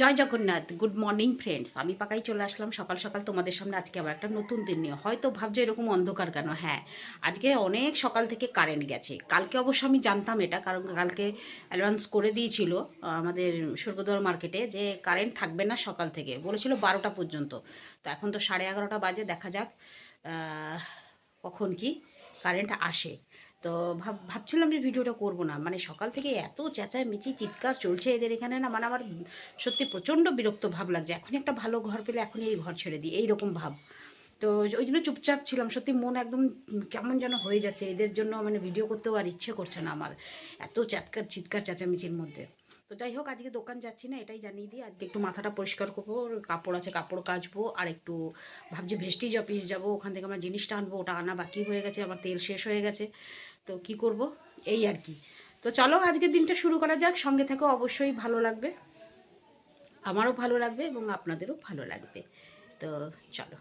Jai Jagannath, good morning friends. আমি পাকাই চলে আসলাম সকাল সকাল তোমাদের সামনে। আজকে আবার একটা নতুন দিন নিয়ে। হয়তো ভাবছ এরকম অন্ধকার কেন? হ্যাঁ আজকে অনেক সকাল থেকে কারেন্ট গেছে। কালকে অবশ্য আমি জানতাম এটা, কারণ কালকে অ্যাডভান্স করে দিয়েছিল আমাদের স্বর্গদ্বার মার্কেটে যে কারেন্ট থাকবে না সকাল থেকে। বলেছিল বারোটা পর্যন্ত। তো এখন তো সাড়ে এগারোটা বাজে, দেখা যাক কখন কি কারেন্ট আসে। তো ভাব, ভাবছিলাম যে ভিডিওটা করব না। মানে সকাল থেকে এত চেঁচায় মিচি চিৎকার চলছে এদের এখানে না মানে আমার সত্যি প্রচণ্ড বিরক্ত ভাব লাগছে। এখনই একটা ভালো ঘর পেলে এখনই এই ঘর ছেড়ে দিই, এইরকম ভাব। তো ওই জন্য চুপচাপ ছিলাম। সত্যি মন একদম কেমন যেন হয়ে যাচ্ছে। এদের জন্য মানে ভিডিও করতেও আর ইচ্ছে করছে না আমার, এত চিৎকার চিৎকার, চেঁচামেচির মধ্যে। তো যাই হোক, আজকে দোকান যাচ্ছি না, এটাই জানিয়ে দিই। আজকে একটু মাথাটা পরিষ্কার করব, কাপড় আছে, কাপড় কাচবো, আর একটু ভাবছি ভেস্টিজ অফিস যাব। ওখান থেকে আমার জিনিসটা আনব, ওটা আনা বাকি হয়ে গেছে আমার তেল শেষ হয়ে গেছে। তো কি করব? এই আর কি। তো চলো আজকের দিনটা শুরু করা যাক। সঙ্গে থাকো, অবশ্যই ভালো লাগবে। আমারও ভালো লাগবে এবং আপনাদেরও ভালো লাগবে। তো চলো।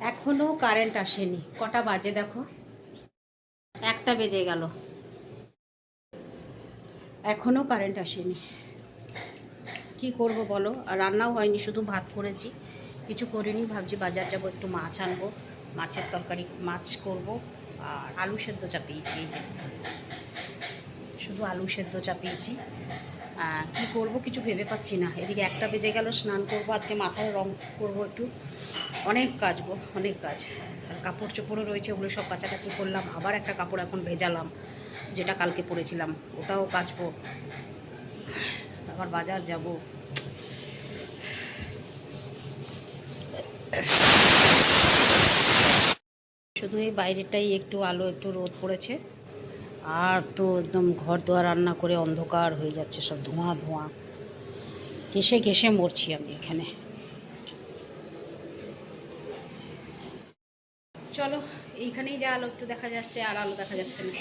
এখনও কারেন্ট আসেনি। কটা বাজে দেখো? একটা বেজে গেল। এখনও কারেন্ট আসেনি। কি করব বলো? আর রান্নাও হয়নি, শুধু ভাত করেছি। কিছু করিনি, ভাবছি বাজার যাব, একটু মাছ আনব। মাছের তরকারি, মাছ করব। আর আলু সেদ্ধ চাপিয়েছি এই যে। শুধু আলু সেদ্ধ চাপিয়েছি কি করব কিছু ভেবে পাচ্ছি না। এদিকে একটা বেজে গেল, স্নান করব, আজকে মাথায় রং করব একটু। অনেক কাজ গো অনেক কাজ। আর কাপড় চোপড়ও রয়েছে, ওগুলো সব কাছাকাছি করলাম। আবার একটা কাপড় এখন ভেজালাম, যেটা কালকে পরেছিলাম। ওটাও কাচবো। আবার বাজার যাব। শুধু এই বাইরেটাই একটু আলো, একটু রোদ পড়েছে। আর তো একদম ঘর দোয়ার রান্না করে অন্ধকার হয়ে যাচ্ছে, সব ধোঁয়া ধোঁয়া। ঘেসে ঘেসে মরছি আমি এখানে। চলো, এইখানেই যা আলো একটু দেখা যাচ্ছে, আর আলো দেখা যাচ্ছে না।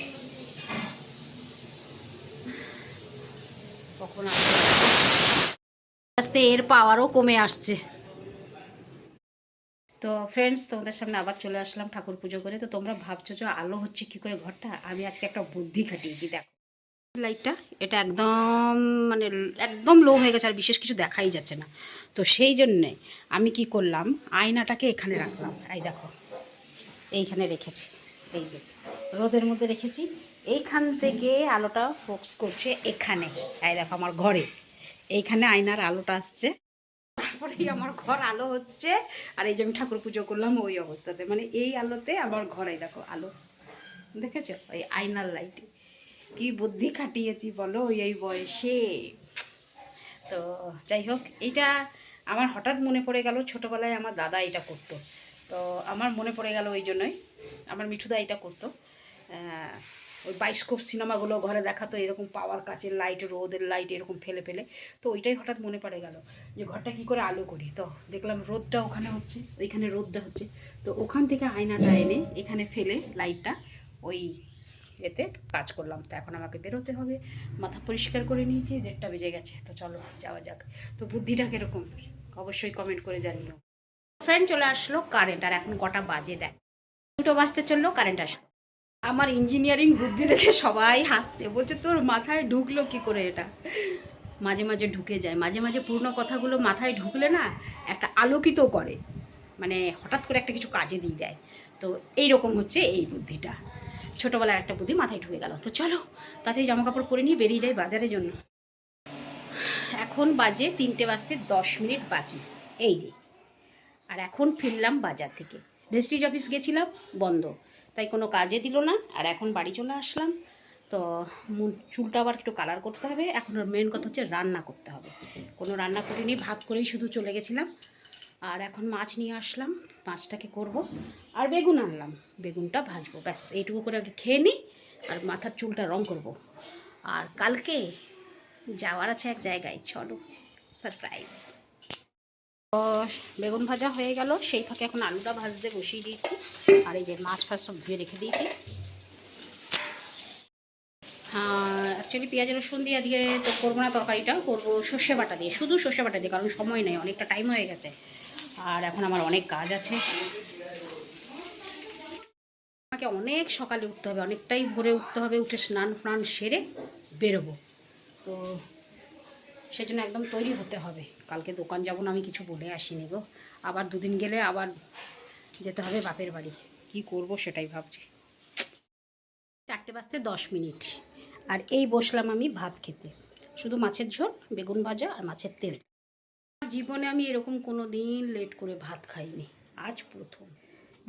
কখন আস্তে, এর পাওয়ারও কমে আসছে। তো ফ্রেন্ডস তোমাদের সামনে আবার চলে আসলাম ঠাকুর পুজো করে। তো তোমরা ভাবছ যে আলো হচ্ছে কি করে ঘরটা? আমি আজকে একটা বুদ্ধি খাটিয়েছি, দেখো। লাইটটা এটা একদম মানে একদম লো হয়ে গেছে, আর বিশেষ কিছু দেখাই যাচ্ছে না। তো সেই জন্যে আমি কি করলাম, আয়নাটাকে এখানে রাখলাম। এই দেখো, এইখানে রেখেছি। এই যে, রোদের মধ্যে রেখেছি। এইখান থেকে আলোটা ফোকাস করছে এখানে। এই দেখো, আমার ঘরে। এইখানে আয়নার আলোটা আসছে। তারপরেই আমার ঘর আলো হচ্ছে। আর এই যে আমি ঠাকুর পুজো করলাম, ওই অবস্থাতে। মানে এই আলোতে আমার ঘরে দেখো, আলো। দেখেছ? ওই আয়নার লাইটে কি বুদ্ধি খাটিয়েছি বলো ওই এই বয়সে। তো যাই হোক, এইটা আমার হঠাৎ মনে পড়ে গেল, ছোটোবেলায় আমার দাদা এটা করতো। তো আমার মনে পড়ে গেল ওই জন্যই। আমার মিঠুদা এটা করতো। ওই বাইস্কোপ সিনেমাগুলো ঘরে দেখাতো এরকম পাওয়ার কাচের লাইট রোদের লাইট এরকম ফেলে ফেলে। তো ওইটাই হঠাৎ মনে পড়ে গেল যে ঘরটা কি করে আলো করি। তো দেখলাম রোদটা ওখানে হচ্ছে, ওইখানে রোদটা হচ্ছে। তো ওখান থেকে আয়নাটা এনে এখানে ফেলে লাইটটা ওই এতে কাজ করলাম। তো এখন আমাকে বেরোতে হবে। মাথা পরিষ্কার করে নিয়েছি, দেড়টা বেজে গেছে। তো চলো যাওয়া যাক। তো বুদ্ধিটা কীরকম? অবশ্যই কমেন্ট করে জানিও। ফ্রেন্ড চলে আসলো কারেন্ট আর এখন কটা বাজে দেয় দুটো বাজতে চলল কারেন্ট আসলো। আমার ইঞ্জিনিয়ারিং বুদ্ধি দেখে সবাই হাসছে। বলছে, তোর মাথায় ঢুকলো কি করে এটা? মাঝে মাঝে ঢুকে যায়। মাঝে মাঝে পূর্ণ কথাগুলো মাথায় ঢুকলে না একটা আলোকিত করে। মানে হঠাৎ করে একটা কিছু কাজে দিয়ে দেয়। তো এই রকম হচ্ছে এই বুদ্ধিটা। ছোটোবেলার একটা বুদ্ধি মাথায় ঢুকে গেল। তো চলো তাতে জামা কাপড় পরে নিয়ে বেরিয়ে যাই বাজারের জন্য। এখন বাজে তিনটে বাজতে দশ মিনিট বাকি। এই যে। আর এখন ফিরলাম বাজার থেকে। ভেস্টিজ অফিস গেছিলাম, বন্ধ। তাই কোনো কাজে দিল না, আর এখন বাড়ি চলে আসলাম। তো চুলটা আবার একটু কালার করতে হবে। এখন মেন কথা হচ্ছে রান্না করতে হবে। কোনো রান্না করিনি, ভাত করেই শুধু চলে গেছিলাম। আর এখন মাছ নিয়ে আসলাম, মাছটাকে করব। আর বেগুন আনলাম, বেগুনটা ভাজবো, ব্যাস, এইটুকু করে আগে খেয়ে নিই, আর মাথার চুলটা রং করব। আর কালকে যাওয়ার আছে এক জায়গায়, চলো সারপ্রাইজ বেগুন ভাজা হয়ে গেল। সেই ফাঁকে এখন আলুটা ভাজতে বসিয়ে দিয়েছি। আর এই যে মাছ ফাছ সব ধুয়ে রেখে দিয়েছি। অ্যাকচুয়ালি পেঁয়াজ, রসুন দিয়ে আজকে তো করব না তরকারিটা, করব সর্ষে বাটা দিয়ে। শুধু সর্ষে বাটা দিয়ে, কারণ সময় নেই, অনেকটা টাইম হয়ে গেছে। আর এখন আমার অনেক কাজ আছে। আমাকে অনেক সকালে উঠতে হবে, অনেকটাই ভোরে উঠতে হবে, উঠে স্নান ফ্নান সেরে বেরোবো। তো সেজন্য একদম তৈরি হতে হবে। কালকে দোকান যাব না, আমি কিছু বলে আসিনি গো। আবার দুদিন গেলে আবার যেতে হবে বাপের বাড়ি। কি করব সেটাই ভাবছি। চারটে বাজতে দশ মিনিট। আর এই বসলাম আমি ভাত খেতে। শুধু মাছের ঝোল, বেগুন ভাজা আর মাছের তেল। জীবনে আমি এরকম কোনো দিন লেট করে ভাত খাইনি। আজ প্রথম।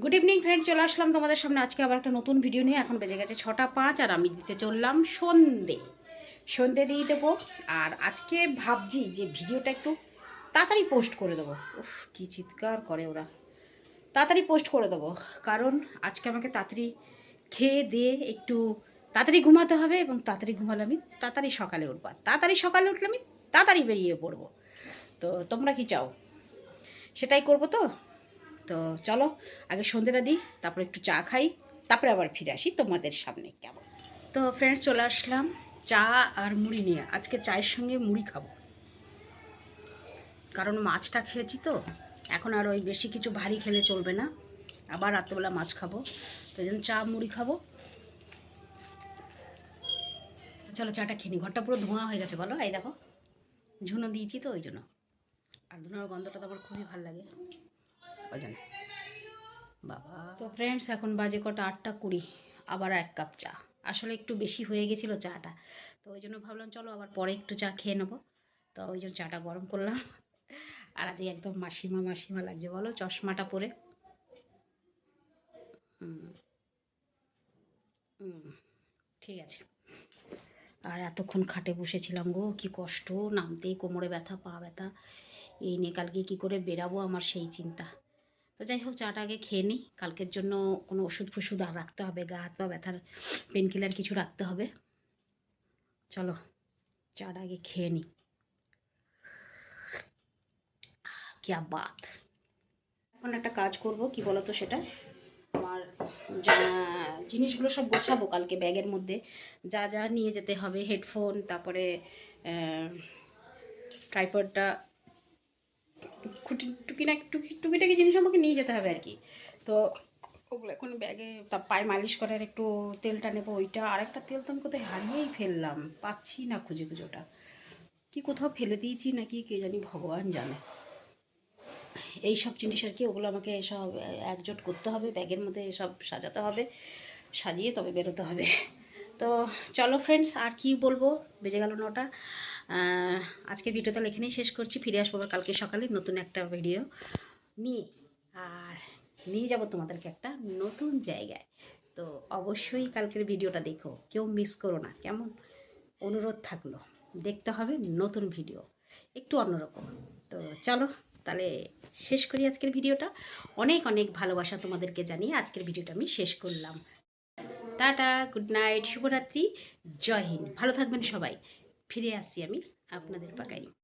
গুড ইভিনিং ফ্রেন্ড, চলে আসলাম তোমাদের সামনে। আজকে আবার একটা নতুন ভিডিও নিয়ে এখন বেজে গেছে ছটা পাঁচ আর আমি দিতে চললাম সন্ধে। সন্ধে দিয়ে দেবো। আর আজকে ভাবছি যে ভিডিওটা একটু তাড়াতাড়ি পোস্ট করে দেবো। উফ, কী চিৎকার করে ওরা। তাড়াতাড়ি পোস্ট করে দেবো, কারণ আজকে আমাকে তাড়াতাড়ি খেয়ে দিয়ে একটু তাড়াতাড়ি ঘুমাতে হবে এবং তাড়াতাড়ি ঘুমালে আমি তাড়াতাড়ি সকালে উঠবো। তাড়াতাড়ি সকালে উঠলে আমি তাড়াতাড়ি বেরিয়ে পড়ব। তো তোমরা কি চাও? সেটাই করব তো? তো চলো, আগে সন্ধ্যেটা দিই, তারপরে একটু চা খাই, তারপরে আবার ফিরে আসি তোমাদের সামনে, কেমন? তো ফ্রেন্ডস চলে আসলাম, চা আর মুড়ি নিয়ে। আজকে চায়ের সঙ্গে মুড়ি খাব। কারণ মাছটা খেয়েছি তো, এখন আর ওই বেশি কিছু ভারী খেলে চলবে না। আবার রাত্রেবেলা মাছ খাব তো চা, মুড়ি খাব। চলো চাটা খেয়ে নি, ঘরটা পুরো ধোঁয়া হয়ে গেছে, বলো। এই দেখো, ঝুনো দিয়েছি তো, ওই জন্য। আর ধুনোর গন্ধটা তো আমার খুবই ভালো লাগে। ওই জন্য। বাবা। তো ফ্রেন্ডস এখন বাজে কটা, আটটা কুড়ি। আবার এক কাপ চা। আসলে একটু বেশি হয়ে গেছিল চাটা। তো ওই জন্য ভাবলাম, চলো আবার পরে একটু চা খেয়ে নেব। তো ওই জন্য চাটা গরম করলাম। আর আজকে একদম মাসিমা মাসিমা লাগছে, বলো চশমাটা পরে। ঠিক আছে। আর এতক্ষণ খাটে বসেছিলাম গো, কি কষ্ট, নামতেই কোমরে ব্যথা, পা ব্যথা। এই নিয়ে কালকে কী করে বেরাবো আমার সেই চিন্তা। তো যাই হোক, চাটা আগে খেয়ে নিই, কালকের জন্য কোনো ওষুধ ফষুধ আর রাখতে হবে, গা হাত পা ব্যথার পেন কিলার কিছু রাখতে হবে। চলো, চাটা আগে খেয়ে নিই। ক্যা বাত এখন একটা কাজ করব, কি বলো তো সেটা? আমার জিনিসগুলো সব গোছাবো কালকে ব্যাগের মধ্যে। যা যা নিয়ে যেতে হবে, হেডফোন, তারপরে ট্রাইপডটা, খুঁটি, টুকিনা, টুকি টুকিটাকি জিনিস আমাকে নিয়ে যেতে হবে আর কি। তো ওগুলো এখন ব্যাগে তা পায়ে মালিশ করার একটু তেলটা নেব, ওইটা আর একটা তেল তো আমি কোথায় হারিয়েই ফেললাম, পাচ্ছি না খুঁজে খুঁজে কি কোথাও ফেলে দিয়েছি নাকি কে জানি ভগবান জানে। এই সব জিনিস আর কি ওগুলো আমাকে সব একজোট করতে হবে ব্যাগের মধ্যে সব সাজাতে হবে সাজিয়ে তবে বেরোতে হবে। তো চলো ফ্রেন্ডস আর কি বলব? বেজে গেল নটা। আহ, ভিডিও তাহলে এখানেই শেষ করছি। ফিরে আসব কালকে সকালে নতুন একটা ভিডিও নিয়ে। আর নিয়ে যাব তোমাদেরকে একটা নতুন জায়গায়। তো অবশ্যই কালকের ভিডিওটা দেখো। কেউ মিস করো না। কেমন? অনুরোধ থাকল। দেখতে হবে নতুন ভিডিও একটু অন্যরকম। তো চলো। তাহলে শেষ করি আজকের ভিডিওটা। অনেক অনেক ভালোবাসা তোমাদেরকে জানিয়ে আজকের ভিডিওটা আমি শেষ করলাম। টাটা, গুড নাইট, শুভরাত্রি, জয় হিন্দ। ভালো থাকবেন সবাই। ফিরে আসি আমি আপনাদের পাকাই।